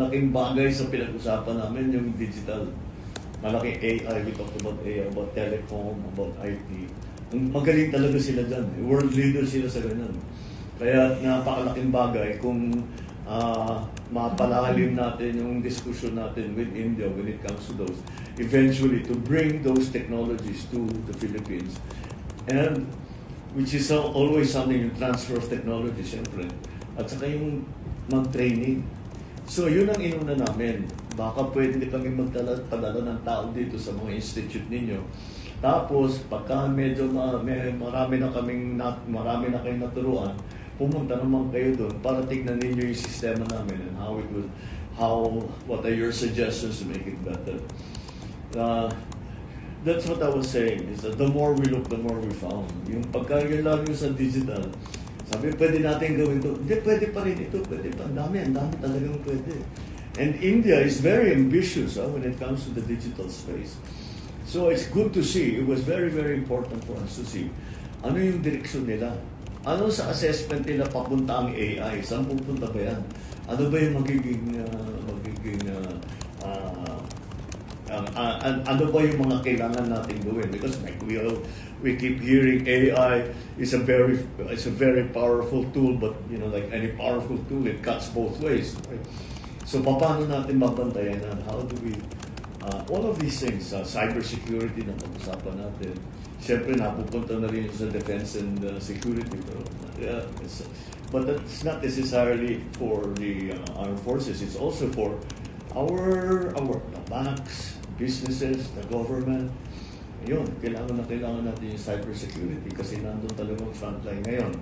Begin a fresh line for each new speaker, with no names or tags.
malaking bagay sa pinag-usapan namin yung digital. Malaking AI, we talked about AI, about telecom, about IT. Magaling talaga sila dyan. World leader sila sa ganun. Kaya napakalaking bagay kung ah, mapalalim natin yung discussion natin with India when it comes to those. Eventually, to bring those technologies to the Philippines. And which is al- always something yung transfer of technology, siyempre. At saka yung mag-training. So, yun ang inuna namin. Baka pwede kami magdala padala ng tao dito sa mga institute ninyo. Tapos, pagka medyo ma, may, marami na kaming na, marami na kayong naturuan, pumunta naman kayo doon para tignan ninyo yung sistema namin and how it will, how, what are your suggestions to make it better. Uh, that's what I was saying, is that the more we look, the more we found. Yung pagka yung sa digital, sabi, pwede natin gawin to. Hindi, pwede pa rin ito, pwede pa. Ang dami, ang dami talagang pwede. And India is very ambitious ah, when it comes to the digital space. So it's good to see. It was very, very important for us to see. Ano yung direksyon nila? Ano sa assessment nila papunta ang AI? Saan pupunta ba yan? Ano ba yung magiging, ah, magiging ah, ah, ang uh, an- ano ba yung mga kailangan natin gawin because like we all, we keep hearing AI is a very is a very powerful tool but you know like any powerful tool it cuts both ways right? so paano natin mabantayan and how do we uh, all of these things uh, cyber security na pag-usapan natin Siyempre, napupunta na rin sa defense and uh, security. Pero, yeah, it's, but that's not necessarily for the uh, armed forces. It's also for our, our banks, businesses, the government. Yun, kailangan na kailangan natin yung cyber security kasi nandun talagang frontline ngayon.